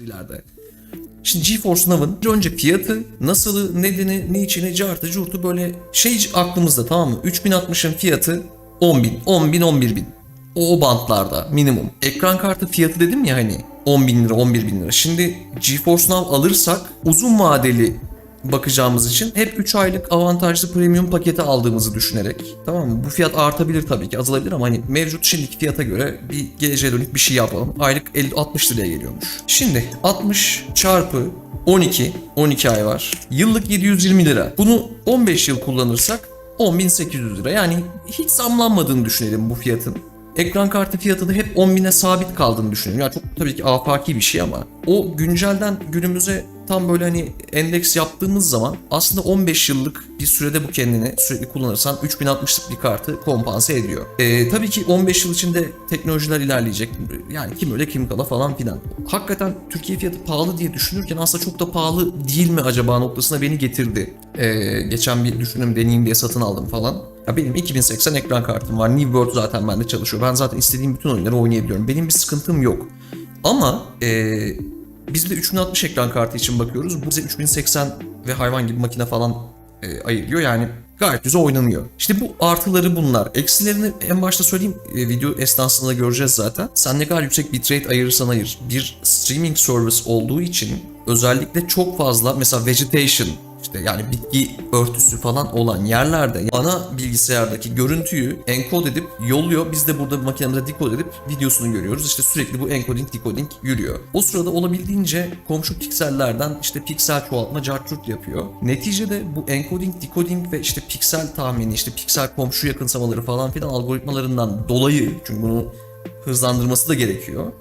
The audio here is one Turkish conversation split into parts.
ileride. Şimdi GeForce Now'ın önce fiyatı, nasılı, nedeni, niçini, cartı, curtu böyle şey aklımızda tamam mı? 3060'ın fiyatı 10.000, 10.000, 11.000. O, o bantlarda minimum. Ekran kartı fiyatı dedim ya hani 10 bin lira, 11 bin lira. Şimdi GeForce Now alırsak uzun vadeli bakacağımız için hep 3 aylık avantajlı premium paketi aldığımızı düşünerek tamam mı? Bu fiyat artabilir tabii ki azalabilir ama hani mevcut şimdiki fiyata göre bir geleceğe dönük bir şey yapalım. Aylık 50 60 liraya geliyormuş. Şimdi 60 çarpı 12 12 ay var. Yıllık 720 lira. Bunu 15 yıl kullanırsak 10.800 lira. Yani hiç zamlanmadığını düşünelim bu fiyatın. Ekran kartı fiyatı da hep 10.000'e sabit kaldığını düşünüyorum. Yani çok tabii ki afaki bir şey ama o güncelden günümüze tam böyle hani endeks yaptığımız zaman aslında 15 yıllık bir sürede bu kendini sürekli kullanırsan 3060'lık bir kartı kompanse ediyor. Ee, tabii ki 15 yıl içinde teknolojiler ilerleyecek. Yani kim öyle kim kala falan filan. Hakikaten Türkiye fiyatı pahalı diye düşünürken aslında çok da pahalı değil mi acaba noktasına beni getirdi. Ee, geçen bir düşünüm deneyeyim diye satın aldım falan. Ya benim 2080 ekran kartım var. New World zaten bende çalışıyor. Ben zaten istediğim bütün oyunları oynayabiliyorum. Benim bir sıkıntım yok. Ama eee biz de 3060 ekran kartı için bakıyoruz. Bu bize 3080 ve hayvan gibi makine falan e, ayırıyor. Yani gayet güzel oynanıyor. İşte bu artıları bunlar. Eksilerini en başta söyleyeyim. E, video esnasında göreceğiz zaten. Sen ne kadar yüksek bitrate ayırırsan ayır. Bir streaming service olduğu için özellikle çok fazla mesela vegetation işte yani bitki örtüsü falan olan yerlerde ana bilgisayardaki görüntüyü enkod edip yolluyor. Biz de burada makinemizde dekod edip videosunu görüyoruz. İşte sürekli bu encoding decoding yürüyor. O sırada olabildiğince komşu piksellerden işte piksel çoğaltma cartçurt yapıyor. Neticede bu encoding decoding ve işte piksel tahmini işte piksel komşu yakınsamaları falan filan algoritmalarından dolayı çünkü bunu hızlandırması da gerekiyor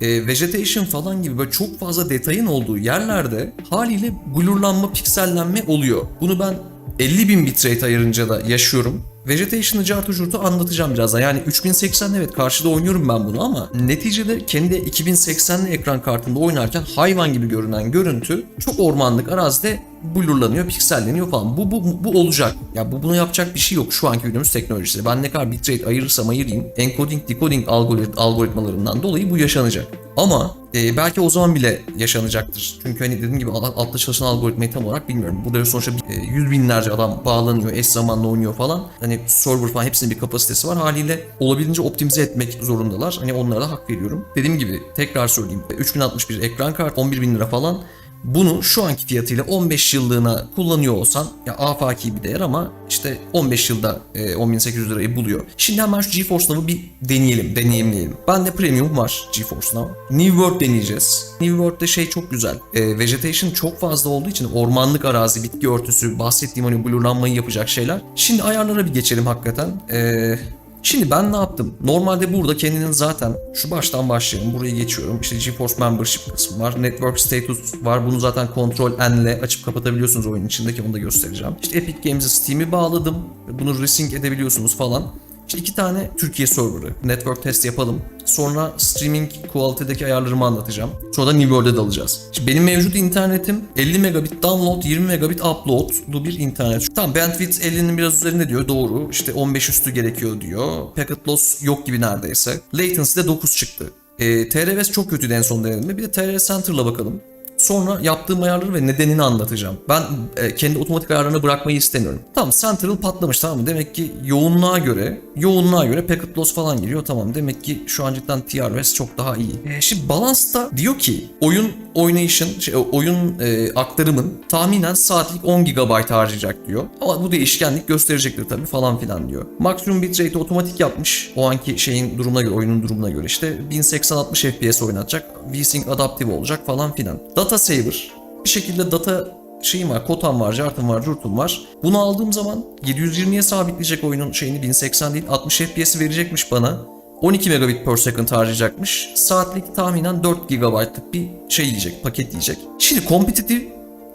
e, vegetation falan gibi böyle çok fazla detayın olduğu yerlerde haliyle blurlanma, piksellenme oluyor. Bunu ben 50 bin bitrate ayırınca da yaşıyorum. Vegetation'ı cartı curtu anlatacağım birazdan. Yani 3080 evet karşıda oynuyorum ben bunu ama neticede kendi 2080'li ekran kartında oynarken hayvan gibi görünen görüntü çok ormanlık arazide blurlanıyor, pikselleniyor falan. Bu, bu, bu olacak. Ya bu buna yapacak bir şey yok şu anki günümüz teknolojisi. Ben ne kadar bitrate ayırırsam ayırayım encoding decoding algorit algoritmalarından dolayı bu yaşanacak. Ama e, belki o zaman bile yaşanacaktır. Çünkü hani dediğim gibi alt- altta çalışan algoritmayı tam olarak bilmiyorum. Burada sonuçta e, yüz binlerce adam bağlanıyor, eş zamanlı oynuyor falan. Hani server falan hepsinin bir kapasitesi var. Haliyle olabildiğince optimize etmek zorundalar. Hani onlara da hak veriyorum. Dediğim gibi tekrar söyleyeyim. 3061 ekran kartı 11 bin lira falan. Bunu şu anki fiyatıyla 15 yıllığına kullanıyor olsan ya afaki bir değer ama işte 15 yılda e, 10.800 lirayı buluyor. Şimdi hemen şu GeForce Now'ı bir deneyelim, deneyimleyelim. Bende premium var GeForce Now. New World deneyeceğiz. New World'de şey çok güzel. E, vegetation çok fazla olduğu için ormanlık arazi, bitki örtüsü, bahsettiğim hani blurlanmayı yapacak şeyler. Şimdi ayarlara bir geçelim hakikaten. Eee Şimdi ben ne yaptım? Normalde burada kendinin zaten şu baştan başlayalım. Buraya geçiyorum. İşte GeForce Membership kısmı var. Network Status var. Bunu zaten Ctrl N ile açıp kapatabiliyorsunuz oyun içindeki. Onu da göstereceğim. İşte Epic Games'e Steam'i bağladım. Bunu resync edebiliyorsunuz falan. İşte iki tane Türkiye serverı. Network test yapalım. Sonra streaming quality'deki ayarlarımı anlatacağım. Sonra da New World'e dalacağız. Şimdi benim mevcut internetim 50 megabit download, 20 megabit upload'lu bir internet. Tamam bandwidth 50'nin biraz üzerinde diyor. Doğru. İşte 15 üstü gerekiyor diyor. Packet loss yok gibi neredeyse. Latency de 9 çıktı. E, TRVS çok kötüydü en son denediğimde. Bir de TRS Center'la bakalım. Sonra yaptığım ayarları ve nedenini anlatacağım. Ben e, kendi otomatik ayarlarına bırakmayı istemiyorum. Tamam Central patlamış tamam mı? Demek ki yoğunluğa göre, yoğunluğa göre packet loss falan geliyor. Tamam demek ki şu an cidden TRS çok daha iyi. E, şimdi Balance'da diyor ki oyun oynayışın, şey, oyun e, aktarımın tahminen saatlik 10 GB harcayacak diyor. Ama bu değişkenlik gösterecektir tabii falan filan diyor. Maksimum bitrate'i otomatik yapmış. O anki şeyin durumuna göre, oyunun durumuna göre işte 1080-60 FPS oynatacak. VSync adaptif olacak falan filan. Data saver. Bir şekilde data şeyim var, kotam var, jartım var, curtum var. Bunu aldığım zaman 720'ye sabitleyecek oyunun şeyini 1080 değil 60 FPS verecekmiş bana. 12 megabit per second harcayacakmış. Saatlik tahminen 4 GB'lık bir şey yiyecek, paket yiyecek. Şimdi kompetitif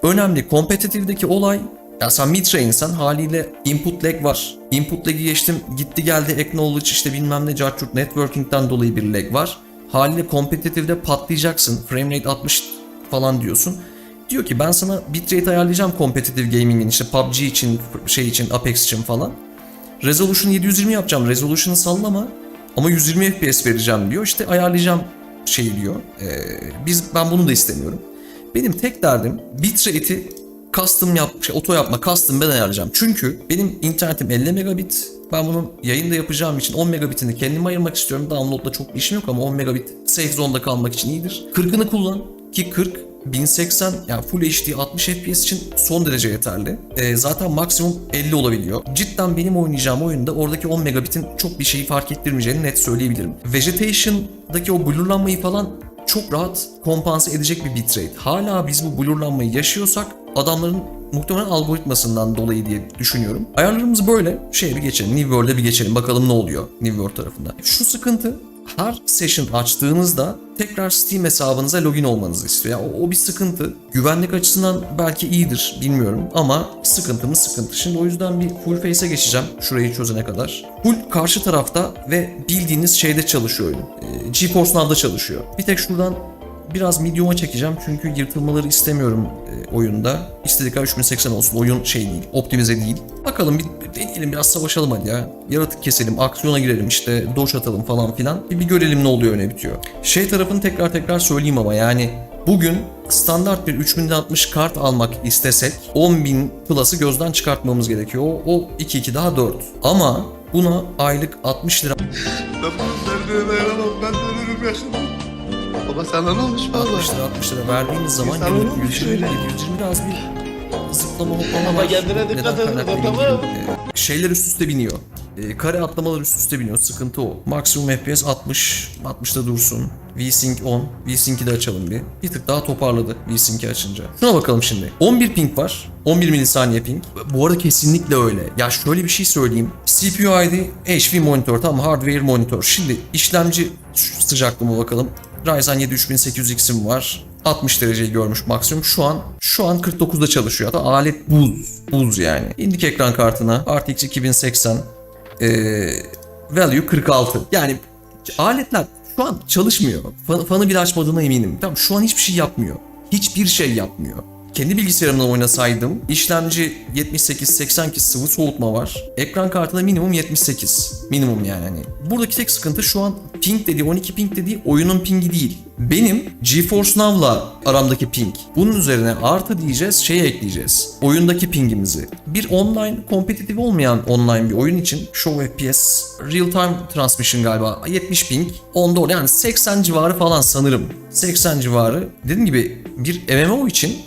önemli. Kompetitifdeki olay ya sen mid-range'sen haliyle input lag var. Input lag'i geçtim gitti geldi acknowledge işte bilmem ne cartçurt networking'den dolayı bir lag var. Haliyle kompetitifde patlayacaksın. Frame rate 60 falan diyorsun. Diyor ki ben sana bitrate ayarlayacağım competitive gaming'in işte PUBG için, şey için, Apex için falan. Resolution 720 yapacağım. Resolution'ı sallama ama 120 FPS vereceğim diyor. İşte ayarlayacağım şey diyor. Ee, biz ben bunu da istemiyorum. Benim tek derdim bitrate'i custom yap, şey, oto yapma, custom ben ayarlayacağım. Çünkü benim internetim 50 megabit. Ben bunu yayında yapacağım için 10 megabitini kendime ayırmak istiyorum. Download'da çok işim yok ama 10 megabit safe zone'da kalmak için iyidir. 40'ını kullan ki 40 1080 yani Full HD 60 FPS için son derece yeterli. Ee, zaten maksimum 50 olabiliyor. Cidden benim oynayacağım oyunda oradaki 10 megabitin çok bir şeyi fark ettirmeyeceğini net söyleyebilirim. Vegetation'daki o blurlanmayı falan çok rahat kompanse edecek bir bitrate. Hala biz bu blurlanmayı yaşıyorsak adamların muhtemelen algoritmasından dolayı diye düşünüyorum. Ayarlarımız böyle. Şeye bir geçelim. New World'e bir geçelim. Bakalım ne oluyor New World tarafında. Şu sıkıntı her session açtığınızda tekrar Steam hesabınıza login olmanızı istiyor. Yani o, o bir sıkıntı. Güvenlik açısından belki iyidir bilmiyorum ama sıkıntı mı sıkıntı. Şimdi o yüzden bir full face'e geçeceğim şurayı çözene kadar. Full karşı tarafta ve bildiğiniz şeyde çalışıyor oyun. Ee, GeForce Now'da çalışıyor. Bir tek şuradan biraz medium'a çekeceğim çünkü yırtılmaları istemiyorum e, oyunda. İstedik 3080 olsun. Oyun şey değil, optimize değil. Bakalım bir deneyelim biraz savaşalım hadi ya. Yaratık keselim, aksiyona girelim işte doş atalım falan filan. Bir, bir görelim ne oluyor ne bitiyor. Şey tarafını tekrar tekrar söyleyeyim ama yani bugün standart bir 3060 kart almak istesek 10.000 plus'ı gözden çıkartmamız gerekiyor. O, o 2-2 daha 4. Ama buna aylık 60 lira Ben. Ben de ölürüm yakında. Baba ne olmuş valla? 60 lira 60 lira verdiğimiz zaman günlük olur mu 120 şöyle? 720 biraz bir zıplama hoplama Ama var. kendine dikkat edin, kaynaklı tamam. bilmiyorum. Ee, Şeyler üst üste biniyor. Ee, kare atlamalar üst üste biniyor. Sıkıntı o. Maksimum FPS 60. 60'da dursun. VSync 10. VSync'i de açalım bir. Bir tık daha toparladı VSync'i açınca. Şuna bakalım şimdi. 11 ping var. 11 milisaniye ping. Bu arada kesinlikle öyle. Ya şöyle bir şey söyleyeyim. CPU ID HV monitör tamam hardware monitör. Şimdi işlemci sıcaklığıma bakalım. Ryzen 7 3800X'im var. 60 dereceyi görmüş maksimum. Şu an şu an 49'da çalışıyor. Hatta alet buz. Buz yani. İndik ekran kartına. RTX 2080 ee, value 46. Yani aletler şu an çalışmıyor. Fan, fanı bile açmadığına eminim. Tamam şu an hiçbir şey yapmıyor. Hiçbir şey yapmıyor. Kendi bilgisayarımdan oynasaydım işlemci 78-80 ki sıvı soğutma var. Ekran kartında minimum 78. Minimum yani hani. Buradaki tek sıkıntı şu an ping dediği 12 ping dediği oyunun pingi değil. Benim GeForce Now'la aramdaki ping. Bunun üzerine artı diyeceğiz şeye ekleyeceğiz. Oyundaki pingimizi. Bir online kompetitif olmayan online bir oyun için Show FPS Real Time Transmission galiba 70 ping. Onda orada yani 80 civarı falan sanırım. 80 civarı. Dediğim gibi bir MMO için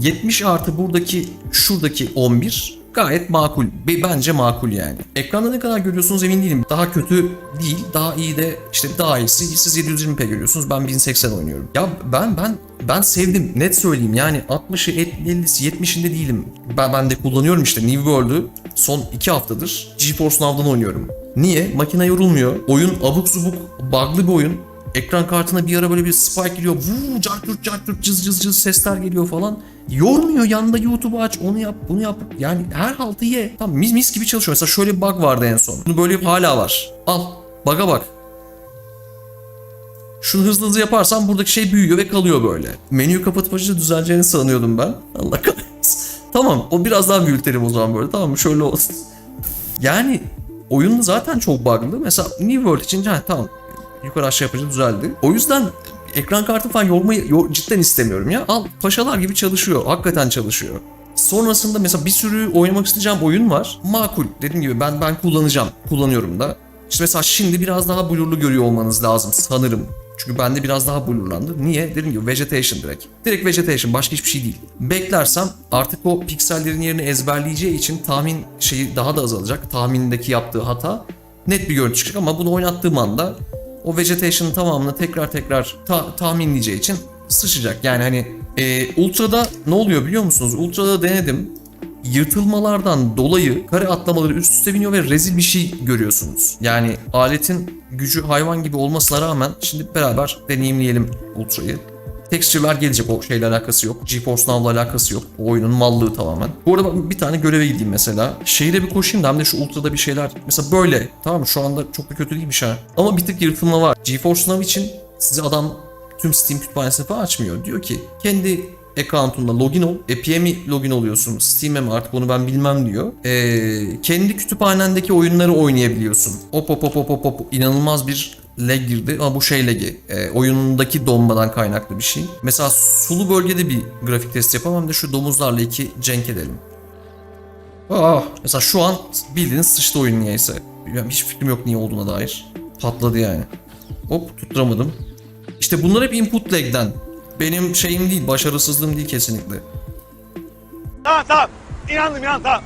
70 artı buradaki şuradaki 11 gayet makul. Be- Bence makul yani. Ekranda ne kadar görüyorsunuz emin değilim. Daha kötü değil. Daha iyi de işte daha iyisi. Siz 720p görüyorsunuz. Ben 1080 oynuyorum. Ya ben ben ben sevdim. Net söyleyeyim. Yani 60'ı 50'si 70'inde değilim. Ben ben de kullanıyorum işte New World'ü son 2 haftadır GeForce Now'dan oynuyorum. Niye? Makine yorulmuyor. Oyun abuk subuk bug'lı bir oyun. Ekran kartına bir ara böyle bir spike giriyor. Vuu cartürt cartürt cız cız cız sesler geliyor falan. Yormuyor yanında YouTube'u aç onu yap bunu yap. Yani her haltı ye. Tamam mis mis gibi çalışıyor. Mesela şöyle bir bug vardı en son. Bunu böyle hala var. Al bug'a bak. Şunu hızlı hızlı yaparsam buradaki şey büyüyor ve kalıyor böyle. Menüyü kapatıp açınca düzeleceğini sanıyordum ben. Allah kahretsin. Tamam o biraz daha büyütelim o zaman böyle tamam mı? Şöyle olsun. Yani oyun zaten çok bug'lı. Mesela New World için ha, tamam yukarı aşağı yapınca düzeldi. O yüzden ekran kartı falan yormayı yor- cidden istemiyorum ya. Al paşalar gibi çalışıyor. Hakikaten çalışıyor. Sonrasında mesela bir sürü oynamak isteyeceğim oyun var. Makul. Dediğim gibi ben ben kullanacağım. Kullanıyorum da. İşte mesela şimdi biraz daha blurlu görüyor olmanız lazım sanırım. Çünkü bende biraz daha blurlandı. Niye? Dediğim gibi vegetation direkt. Direkt vegetation başka hiçbir şey değil. Beklersem artık o piksellerin yerini ezberleyeceği için tahmin şeyi daha da azalacak. Tahminindeki yaptığı hata net bir görüntü çıkacak ama bunu oynattığım anda o vegetation'ın tamamını tekrar tekrar ta- tahminleyeceği için sıçacak. Yani hani e, Ultra'da ne oluyor biliyor musunuz? Ultra'da denedim. Yırtılmalardan dolayı kare atlamaları üst üste biniyor ve rezil bir şey görüyorsunuz. Yani aletin gücü hayvan gibi olmasına rağmen şimdi beraber deneyimleyelim Ultra'yı. Texture'lar gelecek o şeyle alakası yok. GeForce Now'la alakası yok. O oyunun mallığı tamamen. Bu arada bir tane göreve gideyim mesela. Şehire bir koşayım da hem de şu Ultra'da bir şeyler. Mesela böyle. Tamam mı? Şu anda çok da kötü değilmiş ha. Ama bir tık yırtılma var. GeForce Now için size adam tüm Steam kütüphanesini falan açmıyor. Diyor ki kendi account'unla login ol. Epic'e mi login oluyorsun? Steam'e mi artık onu ben bilmem diyor. Ee, kendi kütüphanendeki oyunları oynayabiliyorsun. Hop hop hop hop hop hop. İnanılmaz bir lag girdi ama bu şey lagi. E, oyundaki donmadan kaynaklı bir şey. Mesela sulu bölgede bir grafik testi yapalım hem de şu domuzlarla iki cenk edelim. Ah, mesela şu an bildiğiniz sıçtı oyun niyeyse. Yani hiç fikrim yok niye olduğuna dair. Patladı yani. Hop tutturamadım. İşte bunlar hep input lag'den. Benim şeyim değil, başarısızlığım değil kesinlikle. Tamam tamam. İnandım inandım tamam.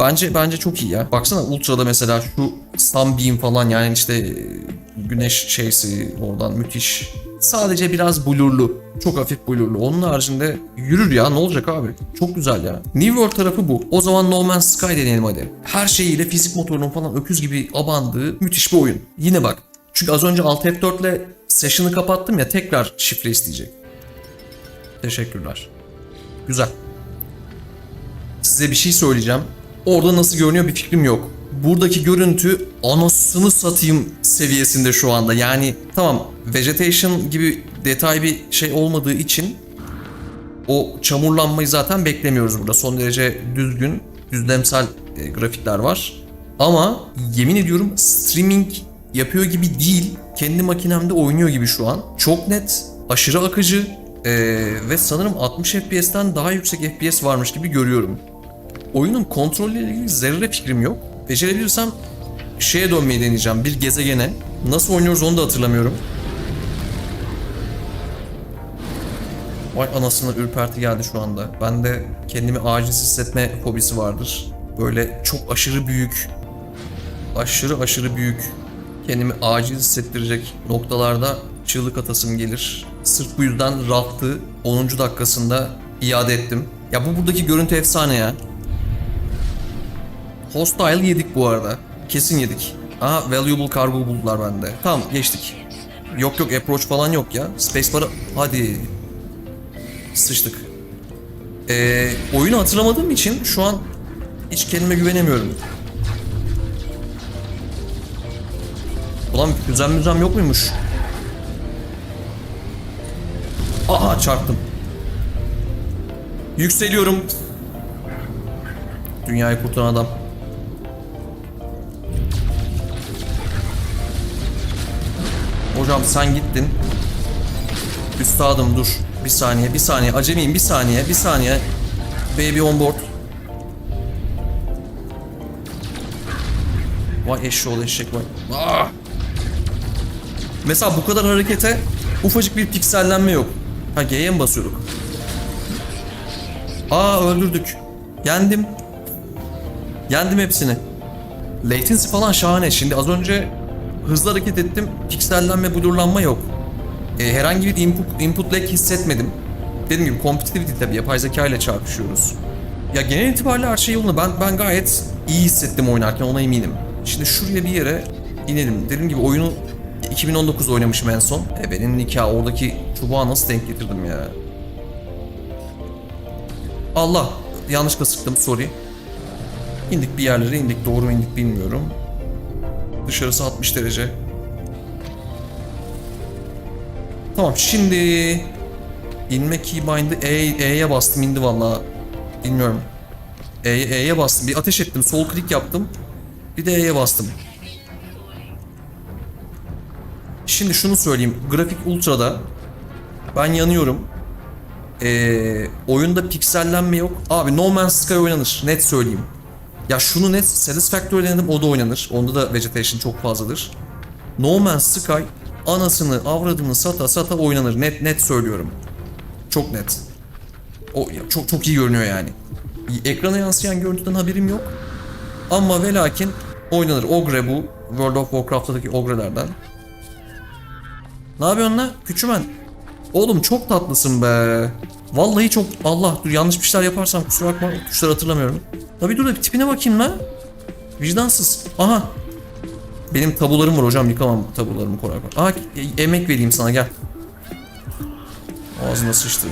Bence bence çok iyi ya. Baksana Ultra'da mesela şu Sunbeam falan yani işte e, güneş şeysi oradan müthiş. Sadece biraz blurlu. Çok hafif blurlu. Onun haricinde yürür ya ne olacak abi? Çok güzel ya. New World tarafı bu. O zaman No Man's Sky deneyelim hadi. Her şeyiyle fizik motorunun falan öküz gibi abandığı müthiş bir oyun. Yine bak. Çünkü az önce Alt F4 ile session'ı kapattım ya tekrar şifre isteyecek. Teşekkürler. Güzel. Size bir şey söyleyeceğim. Orada nasıl görünüyor bir fikrim yok. Buradaki görüntü anasını satayım seviyesinde şu anda. Yani tamam vegetation gibi detay bir şey olmadığı için o çamurlanmayı zaten beklemiyoruz burada. Son derece düzgün, düzlemsel e, grafikler var. Ama yemin ediyorum streaming yapıyor gibi değil. Kendi makinemde oynuyor gibi şu an. Çok net, aşırı akıcı e, ve sanırım 60 FPS'ten daha yüksek FPS varmış gibi görüyorum. Oyunun kontrolleriyle ilgili zerre fikrim yok. Becerebilirsem şeye dönmeyi deneyeceğim. Bir gezegene. Nasıl oynuyoruz onu da hatırlamıyorum. Vay anasını ürperti geldi şu anda. Bende kendimi aciz hissetme fobisi vardır. Böyle çok aşırı büyük, aşırı aşırı büyük, kendimi aciz hissettirecek noktalarda çığlık atasım gelir. Sırf bu yüzden raftı 10. dakikasında iade ettim. Ya bu buradaki görüntü efsane ya. Hostile yedik bu arada. Kesin yedik. Aha valuable cargo buldular bende. Tamam geçtik. Yok yok approach falan yok ya. Spacebar'a hadi. Sıçtık. Ee, oyunu hatırlamadığım için şu an hiç kendime güvenemiyorum. Ulan müzem müzem yok muymuş? Aha çarptım. Yükseliyorum. Dünyayı kurtaran adam. Hocam sen gittin. Üstadım dur. Bir saniye, bir saniye. Acemiyim bir saniye, bir saniye. Baby on board. Vay eşşoğlu eşek vay. Ah! Mesela bu kadar harekete ufacık bir piksellenme yok. Ha G'ye mi basıyorduk? Aa öldürdük. Yendim. Yendim hepsini. Latency falan şahane. Şimdi az önce hızlı hareket ettim. Piksellenme, blurlanma yok. E, herhangi bir input, input lag hissetmedim. Dediğim gibi competitive tabii yapay zeka ile çarpışıyoruz. Ya genel itibariyle her şey yolunda. Ben, ben gayet iyi hissettim oynarken ona eminim. Şimdi şuraya bir yere inelim. Dediğim gibi oyunu 2019 oynamışım en son. E benim nikah oradaki çubuğa nasıl denk getirdim ya. Allah yanlışlıkla sıktım sorry. İndik bir yerlere indik doğru mu indik bilmiyorum. Dışarısı 60 derece. Tamam şimdi inme keybind'ı E, E'ye bastım indi valla. Bilmiyorum. E'ye E'ye bastım. Bir ateş ettim. Sol klik yaptım. Bir de E'ye bastım. Şimdi şunu söyleyeyim. Grafik Ultra'da ben yanıyorum. Ee, oyunda piksellenme yok. Abi No Man's Sky oynanır. Net söyleyeyim. Ya şunu net Satisfactory denedim o da oynanır. Onda da vegetation çok fazladır. No Man's Sky anasını avradını sata sata oynanır. Net net söylüyorum. Çok net. O çok çok iyi görünüyor yani. Ekrana yansıyan görüntüden haberim yok. Ama ve lakin oynanır. Ogre bu. World of Warcraft'taki ogrelerden. Ne yapıyorsun lan? Küçümen. Oğlum çok tatlısın be. Vallahi çok... Allah dur yanlış bir şeyler yaparsam kusura bakma. Tuşları hatırlamıyorum. Tabii dur da bir tipine bakayım lan. Vicdansız. Aha. Benim tabularım var hocam yıkamam tabularımı kolay kolay. Aha e- emek vereyim sana gel. Ağzına sıçtım.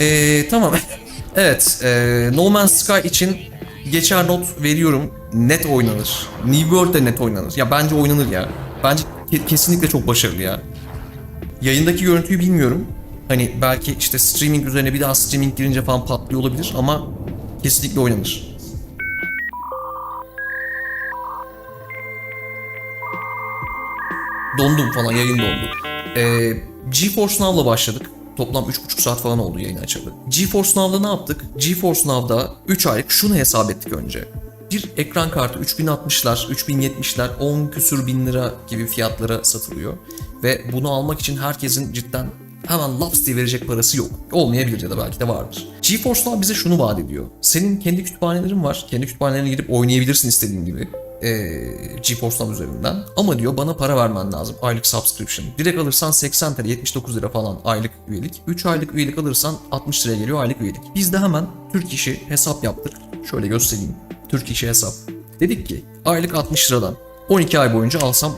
Ee, tamam. evet. E, no Man's Sky için geçer not veriyorum. Net oynanır. New World de net oynanır. Ya bence oynanır ya. Bence ke- kesinlikle çok başarılı ya. Yayındaki görüntüyü bilmiyorum. Hani belki işte streaming üzerine bir daha streaming girince falan patlıyor olabilir ama kesinlikle oynanır. dondum falan yayın dondu. Ee, GeForce Now'la başladık. Toplam 3,5 saat falan oldu yayın açıldı. GeForce Now'da ne yaptık? GeForce Now'da 3 aylık şunu hesap ettik önce. Bir ekran kartı 3060'lar, 3070'ler 10 küsür bin lira gibi fiyatlara satılıyor. Ve bunu almak için herkesin cidden hemen laps diye verecek parası yok. Olmayabilir ya da belki de vardır. GeForce Now bize şunu vaat ediyor. Senin kendi kütüphanelerin var. Kendi kütüphanelerine gidip oynayabilirsin istediğin gibi. Ee, GeForce Now üzerinden. Ama diyor bana para vermen lazım. Aylık subscription. Direkt alırsan 80 TL, 79 lira falan aylık üyelik. 3 aylık üyelik alırsan 60 liraya geliyor aylık üyelik. Biz de hemen Türk işi hesap yaptık. Şöyle göstereyim. Türk işi hesap. Dedik ki aylık 60 liradan 12 ay boyunca alsam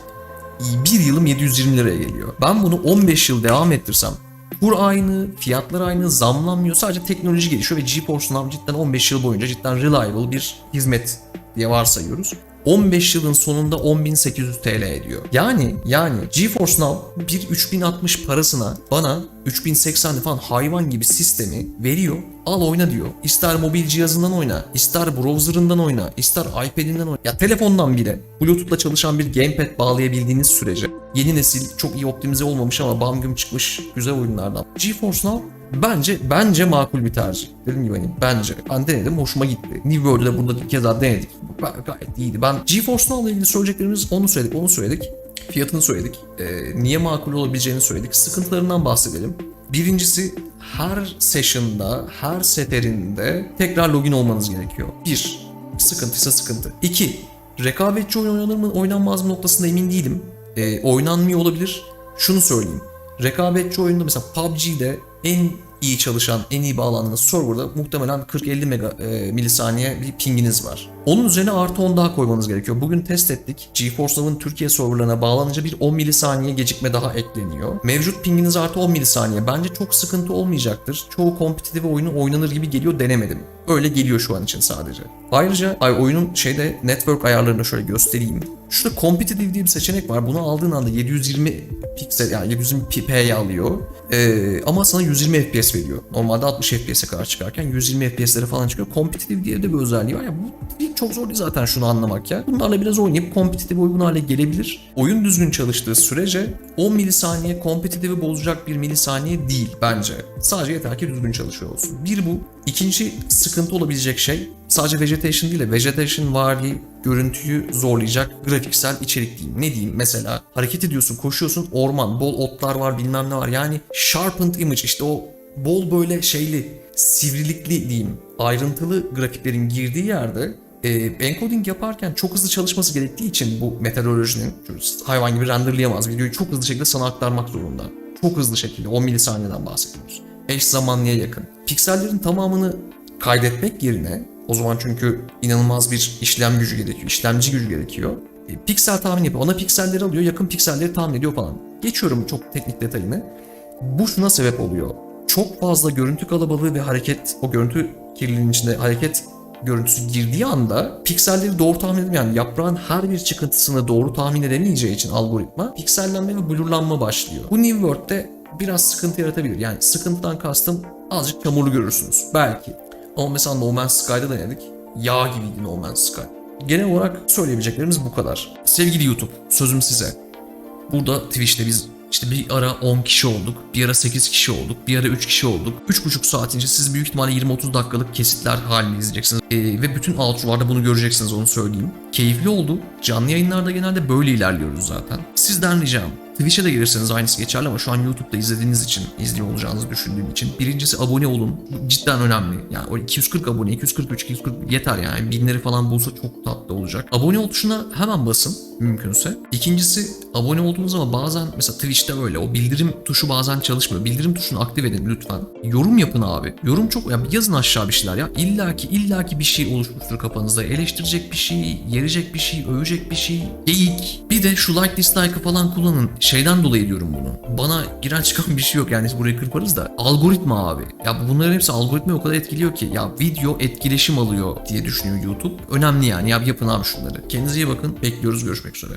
bir yılım 720 liraya geliyor. Ben bunu 15 yıl devam ettirsem kur aynı, fiyatlar aynı, zamlanmıyor. Sadece teknoloji gelişiyor ve GeForce Now cidden 15 yıl boyunca cidden reliable bir hizmet diye varsayıyoruz. 15 yılın sonunda 10.800 TL ediyor. Yani yani GeForce Now bir 3060 parasına bana 3080 falan hayvan gibi sistemi veriyor. Al oyna diyor. İster mobil cihazından oyna, ister browserından oyna, ister iPad'inden oyna. Ya telefondan bile Bluetooth'la çalışan bir gamepad bağlayabildiğiniz sürece yeni nesil çok iyi optimize olmamış ama bam güm çıkmış güzel oyunlardan. GeForce Now Bence bence makul bir tercih. Dediğim gibi hani bence. Ben denedim hoşuma gitti. New World'de burada bir kez daha denedik. Ga- Gayet iyiydi. Ben GeForce Now'la ilgili söyleyeceklerimiz onu söyledik, onu söyledik. Fiyatını söyledik. Ee, niye makul olabileceğini söyledik. Sıkıntılarından bahsedelim. Birincisi her session'da, her seferinde tekrar login olmanız gerekiyor. Bir, sıkıntıysa sıkıntı. İki, rekabetçi oyun oynanır mı oynanmaz mı noktasında emin değilim. Ee, oynanmıyor olabilir. Şunu söyleyeyim. Rekabetçi oyunda mesela PUBG'de en iyi çalışan, en iyi bağlandığınız serverda muhtemelen 40-50 mega e, milisaniye bir pinginiz var. Onun üzerine artı 10 daha koymanız gerekiyor. Bugün test ettik. GeForce Now'ın Türkiye serverlarına bağlanınca bir 10 milisaniye gecikme daha ekleniyor. Mevcut pinginiz artı 10 milisaniye. Bence çok sıkıntı olmayacaktır. Çoğu kompetitif oyunu oynanır gibi geliyor denemedim. Öyle geliyor şu an için sadece. Ayrıca ay oyunun şeyde network ayarlarını şöyle göstereyim. Şurada competitive diye bir seçenek var. Bunu aldığın anda 720 piksel yani 720 p'ye alıyor. Ee, ama sana 120 FPS veriyor. Normalde 60 FPS'e kadar çıkarken 120 FPS'lere falan çıkıyor. Competitive diye de bir özelliği var. Ya bu çok zor değil zaten şunu anlamak ya. Bunlarla biraz oynayıp kompetitif uygun hale gelebilir. Oyun düzgün çalıştığı sürece 10 milisaniye kompetitifi bozacak bir milisaniye değil bence. Sadece yeter ki düzgün çalışıyor olsun. Bir bu. İkinci sıkıntı olabilecek şey sadece vegetation değil de vegetation vari görüntüyü zorlayacak grafiksel içerik diyeyim. Ne diyeyim mesela hareket ediyorsun koşuyorsun orman bol otlar var bilmem ne var yani sharpened image işte o bol böyle şeyli sivrilikli diyeyim ayrıntılı grafiklerin girdiği yerde e, encoding yaparken çok hızlı çalışması gerektiği için bu meteorolojinin hayvan gibi renderlayamaz videoyu çok hızlı şekilde sana aktarmak zorunda. Çok hızlı şekilde 10 milisaniyeden bahsediyoruz. Eş zamanlıya yakın. Piksellerin tamamını kaydetmek yerine o zaman çünkü inanılmaz bir işlem gücü gerekiyor, işlemci gücü gerekiyor. E, piksel tahmin yapıyor. Ona pikselleri alıyor, yakın pikselleri tahmin ediyor falan. Geçiyorum çok teknik detayını. Bu şuna sebep oluyor. Çok fazla görüntü kalabalığı ve hareket, o görüntü kirliliğinin içinde hareket görüntüsü girdiği anda pikselleri doğru tahmin edemiyor. Yani yaprağın her bir çıkıntısını doğru tahmin edemeyeceği için algoritma piksellenme ve blurlanma başlıyor. Bu New World'de biraz sıkıntı yaratabilir. Yani sıkıntıdan kastım azıcık çamurlu görürsünüz. Belki. Ama mesela No Man's Sky'da denedik. Yağ gibiydi No Man's Sky. Genel olarak söyleyebileceklerimiz bu kadar. Sevgili YouTube, sözüm size. Burada Twitch'te biz işte bir ara 10 kişi olduk, bir ara 8 kişi olduk, bir ara 3 kişi olduk. 3,5 saatince siz büyük ihtimalle 20-30 dakikalık kesitler halini izleyeceksiniz. Ee, ve bütün outro'larda bunu göreceksiniz onu söyleyeyim. Keyifli oldu. Canlı yayınlarda genelde böyle ilerliyoruz zaten. Sizden ricam Twitch'e de gelirseniz aynısı geçerli ama şu an YouTube'da izlediğiniz için, izliyor olacağınızı düşündüğüm için. Birincisi abone olun. Cidden önemli. Yani o 240 abone, 243, 240 yeter yani. Binleri falan bulsa çok tatlı olacak. Abone ol tuşuna hemen basın mümkünse. İkincisi abone olduğunuz zaman bazen mesela Twitch'te öyle o bildirim tuşu bazen çalışmıyor. Bildirim tuşunu aktif edin lütfen. Yorum yapın abi. Yorum çok ya yazın aşağı bir şeyler ya. İlla ki illa ki bir şey oluşmuştur kafanızda. Eleştirecek bir şey, yerecek bir şey, övecek bir şey, geyik. Bir de şu like dislike'ı falan kullanın. Şeyden dolayı diyorum bunu. Bana giren çıkan bir şey yok yani burayı kırparız da. Algoritma abi. Ya bunların hepsi algoritmayı o kadar etkiliyor ki. Ya video etkileşim alıyor diye düşünüyor YouTube. Önemli yani. Ya yapın abi şunları. Kendinize iyi bakın. Bekliyoruz. Görüşmek üzere.